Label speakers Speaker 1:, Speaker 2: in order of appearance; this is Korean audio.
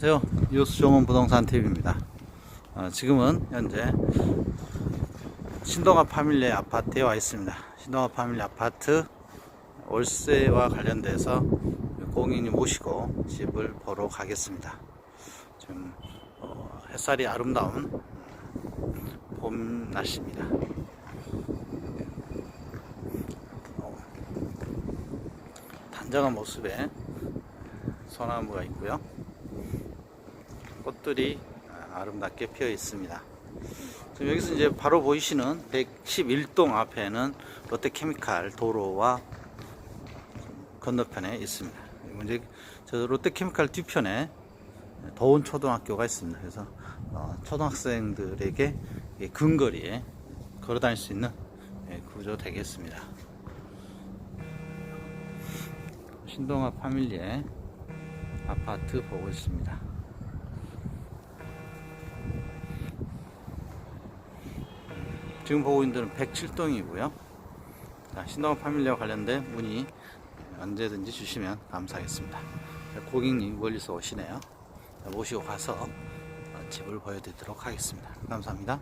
Speaker 1: 안녕하세요. 유수종원 부동산 TV입니다. 어, 지금은 현재 신동아 파밀리 아파트에 와 있습니다. 신동아 파밀리 아파트 월세와 관련돼서 공인이 모시고 집을 보러 가겠습니다. 지금 어, 햇살이 아름다운 봄 날씨입니다. 어, 단정한 모습에 소나무가 있고요. 꽃들이 아름답게 피어 있습니다. 지금 여기서 이제 바로 보이시는 111동 앞에는 롯데케미칼 도로와 건너편에 있습니다. 이제 저 롯데케미칼 뒤편에 더운 초등학교가 있습니다. 그래서 어, 초등학생들에게 이 근거리에 걸어 다닐 수 있는 예, 구조 되겠습니다. 신동아 파밀리의 아파트 보고 있습니다. 지금 보고 있는 데는 107동이고요. 신동아 파밀리와 관련된 문의 언제든지 주시면 감사하겠습니다. 자, 고객님 멀리서 오시네요. 자, 모시고 가서 어, 집을 보여드리도록 하겠습니다. 감사합니다.